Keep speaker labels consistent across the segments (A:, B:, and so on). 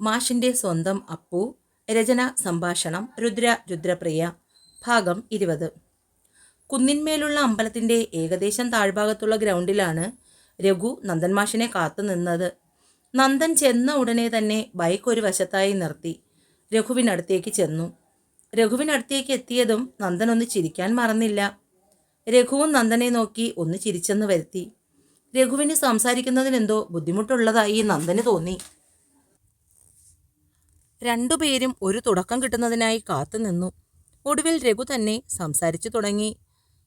A: മാഷിന്റെ സ്വന്തം അപ്പു രചന സംഭാഷണം രുദ്ര രുദ്രപ്രിയ ഭാഗം ഇരുപത്. കുന്നിന്മേലുള്ള അമ്പലത്തിന്റെ ഏകദേശം താഴ്ഭാഗത്തുള്ള ഗ്രൗണ്ടിലാണ് രഘു നന്ദൻ മാഷിനെ നന്ദൻ ചെന്ന ഉടനെ തന്നെ ബൈക്ക് ഒരു വശത്തായി നിർത്തി രഘുവിനടുത്തേക്ക് ചെന്നു. രഘുവിനടുത്തേക്ക് എത്തിയതും നന്ദൻ ഒന്ന് ചിരിക്കാൻ മറന്നില്ല. രഘുവും നന്ദനെ നോക്കി ഒന്ന് ചിരിച്ചെന്ന് വരുത്തി. രഘുവിന് സംസാരിക്കുന്നതിനെന്തോ ബുദ്ധിമുട്ടുള്ളതായി നന്ദന് തോന്നി. രണ്ടുപേരും ഒരു തുടക്കം കിട്ടുന്നതിനായി കാത്തുനിന്നു ഒടുവിൽ രഘു തന്നെ സംസാരിച്ചു തുടങ്ങി.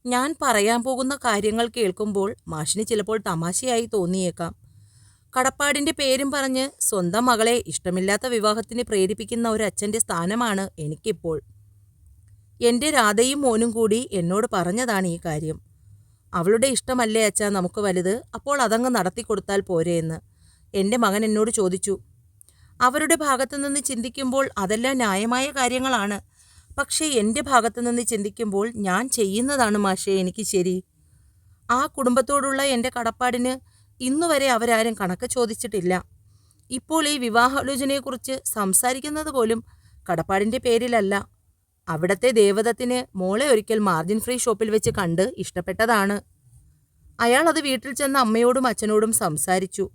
A: ഞാൻ പറയാൻ പോകുന്ന കാര്യങ്ങൾ കേൾക്കുമ്പോൾ മാഷിന് ചിലപ്പോൾ തമാശയായി തോന്നിയേക്കാം. കടപ്പാടിന്റെ പേരും പറഞ്ഞ് സ്വന്തം മകളെ ഇഷ്ടമില്ലാത്ത വിവാഹത്തിന് പ്രേരിപ്പിക്കുന്ന ഒരു അച്ഛന്റെ സ്ഥാനമാണ് എനിക്കിപ്പോൾ. എന്റെ രാധയും മോനും കൂടി എന്നോട് പറഞ്ഞതാണ് ഈ കാര്യം. അവളുടെ ഇഷ്ടമല്ലേ അച്ഛാ നമുക്ക് വലുത്? അപ്പോൾ അതങ്ങ് നടത്തി കൊടുത്താൽ പോരെ എന്ന്. എന്റെ മകൻ എന്നോട് ചോദിച്ചു. അവരുടെ ഭാഗത്തുനിന്ന് ചിന്തിക്കുമ്പോൾ അതെല്ലാം ന്യായമായ കാര്യങ്ങളാണ്. പക്ഷേ എന്റെ ഭാഗത്തുനിന്ന് ചിന്തിക്കുമ്പോൾ ഞാൻ ചെയ്യുന്നതാണ് മാഷേ എനിക്ക് ശരി. ആ കുടുംബത്തോടുള്ള എന്റെ കടപ്പാടിന് ഇന്നുവരെ അവരാരും കണക്ക് ചോദിച്ചിട്ടില്ല. ഇപ്പോൾ ഈ വിവാഹാലോചനയെക്കുറിച്ച് സംസാരിക്കുന്നത് പോലും കടപ്പാടിന്റെ പേരിലല്ല. അവിടത്തെ ദേവതത്തിന് മോളെ ഒരിക്കൽ മാർജിൻ ഫ്രീ ഷോപ്പിൽ വെച്ച് കണ്ട് ഇഷ്ടപ്പെട്ടതാണ്. അയാൾ അത് വീട്ടിൽ ചെന്ന് അമ്മയോടും അച്ഛനോടും സംസാരിച്ചു.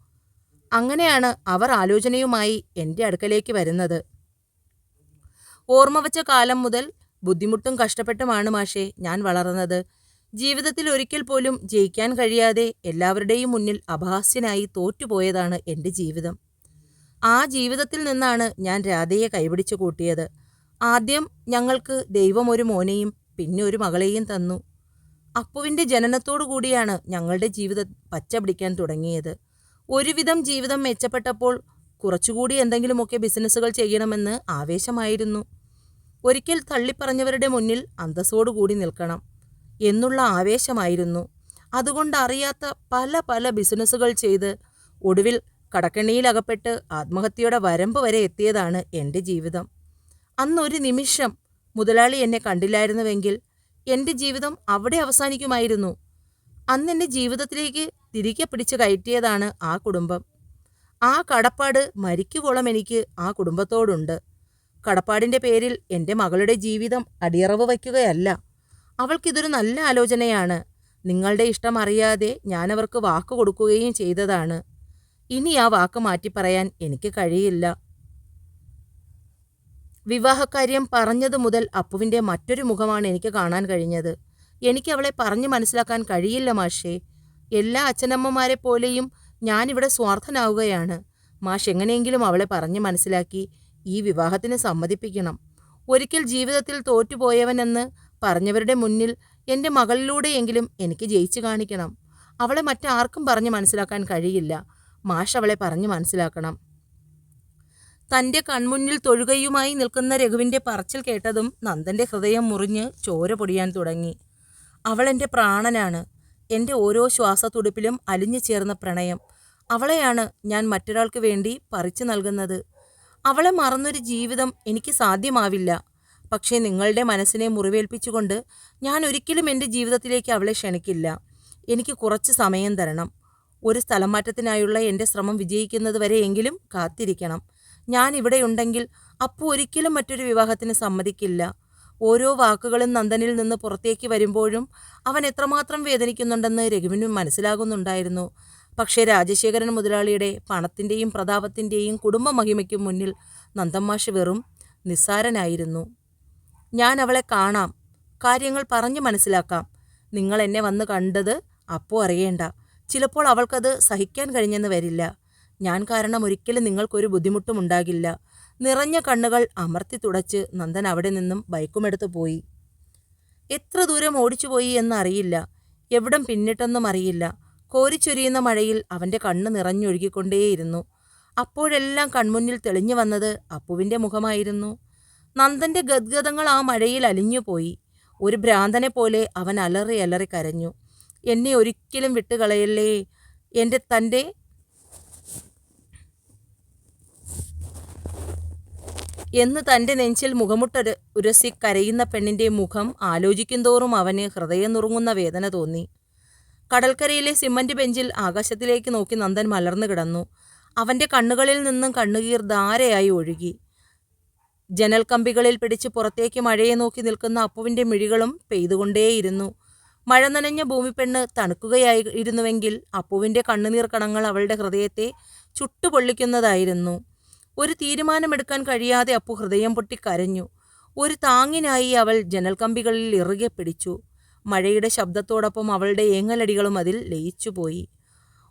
A: അങ്ങനെയാണ് അവർ ആലോചനയുമായി എന്റെ അടുക്കലേക്ക് വരുന്നത്. ഓർമ്മ വച്ച കാലം മുതൽ ബുദ്ധിമുട്ടും കഷ്ടപ്പെട്ടുമാണ് മാഷേ ഞാൻ വളർന്നത്. ജീവിതത്തിൽ ഒരിക്കൽ പോലും ജയിക്കാൻ കഴിയാതെ എല്ലാവരുടെയും മുന്നിൽ അപഹാസ്യനായി തോറ്റുപോയതാണ് എന്റെ ജീവിതം. ആ ജീവിതത്തിൽ നിന്നാണ് ഞാൻ രാധയെ കൈപിടിച്ചു കൂട്ടിയത്. ആദ്യം ഞങ്ങൾക്ക് ദൈവം ഒരു മോനെയും പിന്നെ ഒരു മകളെയും തന്നു. അപ്പുവിന്റെ ജനനത്തോടു കൂടിയാണ് ഞങ്ങളുടെ ജീവിതം പച്ച പിടിക്കാൻ തുടങ്ങിയത്. ഒരുവിധം ജീവിതം മെച്ചപ്പെട്ടപ്പോൾ കുറച്ചുകൂടി എന്തെങ്കിലുമൊക്കെ ബിസിനസ്സുകൾ ചെയ്യണമെന്ന് ആവേശമായിരുന്നു. ഒരിക്കൽ തള്ളിപ്പറഞ്ഞവരുടെ മുന്നിൽ അന്തസ്സോടുകൂടി നിൽക്കണം എന്നുള്ള ആവേശമായിരുന്നു. അതുകൊണ്ട് അറിയാത്ത പല പല ബിസിനസ്സുകൾ ചെയ്ത് ഒടുവിൽ കടക്കെണ്ണിയിലകപ്പെട്ട് ആത്മഹത്യയുടെ വരമ്പ് വരെ എത്തിയതാണ് എന്റെ ജീവിതം. അന്നൊരു നിമിഷം മുതലാളി എന്നെ കണ്ടില്ലായിരുന്നുവെങ്കിൽ എന്റെ ജീവിതം അവിടെ അവസാനിക്കുമായിരുന്നു. അന്ന് എന്റെ ജീവിതത്തിലേക്ക് തിരികെ പിടിച്ച് കയറ്റിയതാണ് ആ കുടുംബം. ആ കടപ്പാട് മരിക്കുവോളം എനിക്ക് ആ കുടുംബത്തോടുണ്ട്. കടപ്പാടിന്റെ പേരിൽ എന്റെ മകളുടെ ജീവിതം അടിയറവ് വയ്ക്കുകയല്ല. അവൾക്കിതൊരു നല്ല ആലോചനയാണ്. നിങ്ങളുടെ ഇഷ്ടം അറിയാതെ ഞാനവർക്ക് വാക്ക് കൊടുക്കുകയും ചെയ്തതാണ്. ഇനി ആ വാക്ക് മാറ്റി പറയാൻ എനിക്ക് കഴിയില്ല. വിവാഹകാര്യം പറഞ്ഞതു മുതൽ അപ്പുവിന്റെ മറ്റൊരു മുഖമാണ് എനിക്ക് കാണാൻ കഴിഞ്ഞത്. എനിക്ക് അവളെ പറഞ്ഞു മനസ്സിലാക്കാൻ കഴിയില്ല മാഷേ. എല്ലാ അച്ഛനമ്മമാരെ പോലെയും ഞാനിവിടെ സ്വാർത്ഥനാവുകയാണ്. മാഷ് എങ്ങനെയെങ്കിലും അവളെ പറഞ്ഞ് മനസ്സിലാക്കി ഈ വിവാഹത്തിന് സമ്മതിപ്പിക്കണം. ഒരിക്കൽ ജീവിതത്തിൽ തോറ്റുപോയവനെന്ന് പറഞ്ഞവരുടെ മുന്നിൽ എന്റെ മകളിലൂടെയെങ്കിലും എനിക്ക് ജയിച്ചു കാണിക്കണം. അവളെ മറ്റാർക്കും പറഞ്ഞ് മനസ്സിലാക്കാൻ കഴിയില്ല. മാഷ് അവളെ പറഞ്ഞു മനസ്സിലാക്കണം. തന്റെ കൺമുന്നിൽ തൊഴുകയുമായി നിൽക്കുന്ന രഘുവിന്റെ പറച്ചിൽ കേട്ടതും നന്ദന്റെ ഹൃദയം മുറിഞ്ഞ് ചോര പൊടിയാൻ തുടങ്ങി. അവളെന്റെ പ്രാണനാണ്. എന്റെ ഓരോ ശ്വാസത്തുടുപ്പിലും അലിഞ്ഞു ചേർന്ന പ്രണയം. അവളെയാണ് ഞാൻ മറ്റൊരാൾക്ക് വേണ്ടി പറിച്ചു നൽകുന്നത്. അവളെ മറന്നൊരു ജീവിതം എനിക്ക് സാധ്യമാവില്ല. പക്ഷേ നിങ്ങളുടെ മനസ്സിനെ മുറിവേൽപ്പിച്ചുകൊണ്ട് ഞാൻ ഒരിക്കലും എന്റെ ജീവിതത്തിലേക്ക് അവളെ ക്ഷണിക്കില്ല. എനിക്ക് കുറച്ച് സമയം തരണം. ഒരു സ്ഥലം മാറ്റത്തിനായുള്ള എന്റെ ശ്രമം വിജയിക്കുന്നത് വരെയെങ്കിലും കാത്തിരിക്കണം. ഞാൻ ഇവിടെയുണ്ടെങ്കിൽ അപ്പു ഒരിക്കലും മറ്റൊരു വിവാഹത്തിന് സമ്മതിക്കില്ല. ഓരോ വാക്കുകളും നന്ദനിൽ നിന്ന് പുറത്തേക്ക് വരുമ്പോഴും അവൻ എത്രമാത്രം വേദനിക്കുന്നുണ്ടെന്ന് രഘുവിനും മനസ്സിലാകുന്നുണ്ടായിരുന്നു. പക്ഷേ രാജശേഖരൻ മുതലാളിയുടെ പണത്തിന്റെയും പ്രതാപത്തിന്റെയും കുടുംബ മഹിമയ്ക്കും മുന്നിൽ നന്ദമ്മാഷ് വെറും നിസ്സാരനായിരുന്നു. ഞാൻ അവളെ കാണാം. കാര്യങ്ങൾ പറഞ്ഞു മനസ്സിലാക്കാം. നിങ്ങൾ എന്നെ വന്ന് കണ്ടത് അപ്പോൾ അറിയേണ്ട. ചിലപ്പോൾ അവൾക്കത് സഹിക്കാൻ കഴിഞ്ഞെന്ന് വരില്ല. ഞാൻ കാരണം ഒരിക്കലും നിങ്ങൾക്കൊരു ബുദ്ധിമുട്ടും ഉണ്ടാകില്ല. നിറഞ്ഞ കണ്ണുകൾ അമർത്തി തുടച്ച് നന്ദൻ അവിടെ നിന്നും ബൈക്കുമെടുത്തു പോയി. എത്ര ദൂരം ഓടിച്ചുപോയി എന്നറിയില്ല. എവിടം പിന്നിട്ടെന്നും അറിയില്ല. കോരിച്ചൊരിയുന്ന മഴയിൽ അവന്റെ കണ്ണ് നിറഞ്ഞൊഴുകിക്കൊണ്ടേയിരുന്നു. അപ്പോഴെല്ലാം കൺമുന്നിൽ തെളിഞ്ഞു വന്നത് അപ്പുവിന്റെ മുഖമായിരുന്നു. നന്ദന്റെ ഗദ്ഗതങ്ങൾ ആ മഴയിൽ അലിഞ്ഞുപോയി. ഒരു ഭ്രാന്തനെ പോലെ അവൻ അലറി അലറി കരഞ്ഞു. എന്നെ ഒരിക്കലും വിട്ടുകളയല്ലേ? എന്റെ തന്റെ എന്ന് തന്റെ നെഞ്ചിൽ മുഖമുട്ടൊരു ഉരസി കരയുന്ന പെണ്ണിന്റെ മുഖം ആലോചിക്കുന്തോറും അവന് ഹൃദയം നുറുങ്ങുന്ന വേദന തോന്നി. കടൽക്കരയിലെ സിമന്റ് ബെഞ്ചിൽ ആകാശത്തിലേക്ക് നോക്കി നന്ദൻ മലർന്നു കിടന്നു. അവന്റെ കണ്ണുകളിൽ നിന്നും കണ്ണുകീർ ധാരയായി ഒഴുകി. ജനൽ കമ്പികളിൽ പിടിച്ച് പുറത്തേക്ക് മഴയെ നോക്കി നിൽക്കുന്ന അപ്പുവിന്റെ മിഴികളും പെയ്തുകൊണ്ടേയിരുന്നു. മഴ നനഞ്ഞ ഭൂമിപ്പെണ്ണ് തണുക്കുകയായിരുന്നുവെങ്കിൽ അപ്പുവിന്റെ കണ്ണുനീർ കണങ്ങൾ അവളുടെ ഹൃദയത്തെ ചുട്ടുപൊള്ളിക്കുന്നതായിരുന്നു. ഒരു തീരുമാനമെടുക്കാൻ കഴിയാതെ അപ്പു ഹൃദയം പൊട്ടി കരഞ്ഞു. ഒരു താങ്ങിനായി അവൾ ജനൽ കമ്പികളിൽ ഇറുകെ പിടിച്ചു. മഴയുടെ ശബ്ദത്തോടൊപ്പം അവളുടെ ഏങ്ങലടികളും അതിൽ ലയിച്ചുപോയി.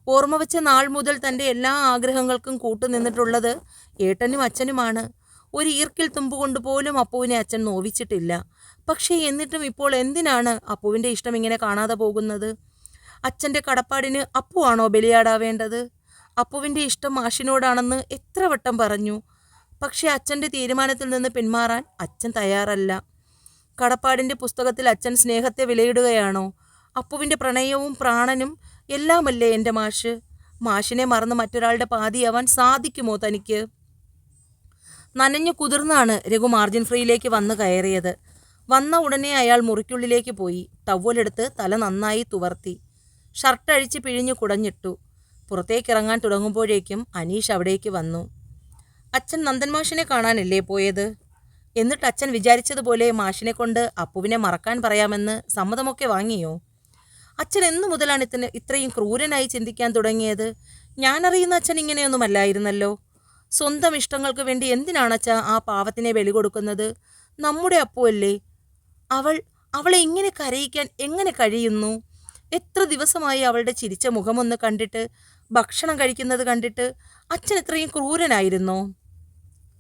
A: ഓർമ്മ വെച്ച നാൾ മുതൽ തന്റെ എല്ലാ ആഗ്രഹങ്ങൾക്കും കൂട്ടുനിന്നിട്ടുള്ളത് ഏട്ടനും അച്ഛനുമാണ്. ഒരു ഈർക്കിൽ തുമ്പുകൊണ്ട് പോലും അപ്പുവിനെ അച്ഛൻ നോവിച്ചിട്ടില്ല. പക്ഷേ എന്നിട്ടും ഇപ്പോൾ എന്തിനാണ് അപ്പുവിന്റെ ഇഷ്ടം ഇങ്ങനെ കാണാതെ പോകുന്നത്? അച്ഛന്റെ കടപ്പാടിന് അപ്പുവാണോ ബലിയാടാവേണ്ടത്? അപ്പുവിന്റെ ഇഷ്ടം മാഷിനോടാണെന്ന് എത്ര വട്ടം പറഞ്ഞു. പക്ഷേ അച്ഛന്റെ തീരുമാനത്തിൽ നിന്ന് പിന്മാറാൻ അച്ഛൻ തയ്യാറല്ല. കടപ്പാടിന്റെ പുസ്തകത്തിൽ അച്ഛൻ സ്നേഹത്തെ വിലയിടുകയാണോ? അപ്പുവിന്റെ പ്രണയവും പ്രാണനും എല്ലാമല്ലേ എന്റെ മാഷ്? മാഷിനെ മറന്ന് മറ്റൊരാളുടെ പാതിയാവാൻ സാധിക്കുമോ തനിക്ക്? നനഞ്ഞു കുതിർന്നാണ് രഘു മാർജിൻ ഫ്രീയിലേക്ക് വന്ന് കയറിയത്. വന്ന ഉടനെ അയാൾ മുറിക്കുള്ളിലേക്ക് പോയി. ടവലെടുത്ത് തല നന്നായി തുവർത്തി. ഷർട്ടഴിച്ച് പിഴിഞ്ഞു കുടഞ്ഞിട്ടു. പുറത്തേക്കിറങ്ങാൻ തുടങ്ങുമ്പോഴേക്കും അനീഷ് അവിടേക്ക് വന്നു. അച്ഛൻ നന്ദൻ മാഷിനെ കാണാനല്ലേ പോയത്? എന്നിട്ട് അച്ഛൻ വിചാരിച്ചതുപോലെ മാഷിനെ കൊണ്ട് അപ്പുവിനെ മറക്കാൻ പറയാമെന്ന് സമ്മതമൊക്കെ വാങ്ങിയോ? അച്ഛൻ എന്നു മുതലാണ് ഇത്തിന് ഇത്രയും ക്രൂരനായി ചിന്തിക്കാൻ തുടങ്ങിയത്. ഞാനറിയുന്ന അച്ഛൻ ഇങ്ങനെയൊന്നുമല്ലായിരുന്നല്ലോ. സ്വന്തം ഇഷ്ടങ്ങൾക്ക് വേണ്ടി എന്തിനാണ് അച്ഛ ആ പാവത്തിനെ ബലി കൊടുക്കുന്നത്? നമ്മുടെ അപ്പുവല്ലേ? അവൾ അവളെ ഇങ്ങനെ കരയിക്കാൻ എങ്ങനെ കഴിയുന്നു? എത്ര ദിവസമായി അവളുടെ ചിരിച്ച മുഖമൊന്ന് കണ്ടിട്ട് ഭക്ഷണം കഴിക്കുന്നത് കണ്ടിട്ട് അച്ഛൻ ഇത്രയും ക്രൂരനായിരുന്നോ.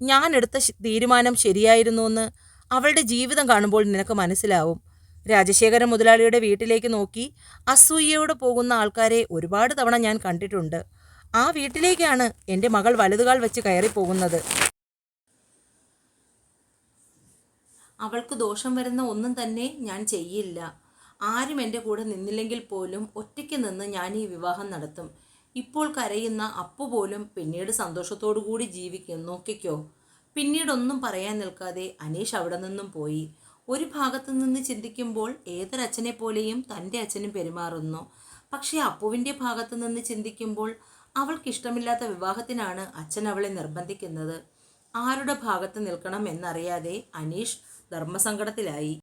A: ഞാൻ എടുത്ത തീരുമാനം ശരിയായിരുന്നു എന്ന് അവളുടെ ജീവിതം കാണുമ്പോൾ നിനക്ക് മനസ്സിലാവും. രാജശേഖരൻ മുതലാളിയുടെ വീട്ടിലേക്ക് നോക്കി അസൂയയോടെ പോകുന്ന ആൾക്കാരെ ഒരുപാട് തവണ ഞാൻ കണ്ടിട്ടുണ്ട്. ആ വീട്ടിലേക്കാണ് എന്റെ മകൾ വലതുകാൽ വെച്ച് കയറി പോകുന്നത് അവൾക്ക് ദോഷം വരുന്ന ഒന്നും തന്നെ ഞാൻ ചെയ്യില്ല. ആരും എന്റെ കൂടെ നിന്നില്ലെങ്കിൽ പോലും ഒറ്റയ്ക്ക് നിന്ന് ഞാൻ ഈ വിവാഹം നടത്തും. ഇപ്പോൾ കരയുന്ന അപ്പു പോലും പിന്നീട് സന്തോഷത്തോടു കൂടി ജീവിക്കും. നോക്കിക്കോ. പിന്നീടൊന്നും പറയാൻ നിൽക്കാതെ അനീഷ് അവിടെ നിന്നും പോയി. ഒരു ഭാഗത്തു നിന്ന് ചിന്തിക്കുമ്പോൾ ഏതൊരച്ഛനെ പോലെയും തന്റെ അച്ഛനും പെരുമാറുന്നു. പക്ഷേ അപ്പുവിന്റെ ഭാഗത്തു നിന്ന് ചിന്തിക്കുമ്പോൾ അവൾക്കിഷ്ടമില്ലാത്ത വിവാഹത്തിനാണ് അച്ഛൻ അവളെ നിർബന്ധിക്കുന്നത്. ആരുടെ ഭാഗത്ത് നിൽക്കണം എന്നറിയാതെ അനീഷ് ധർമ്മസങ്കടത്തിലായി.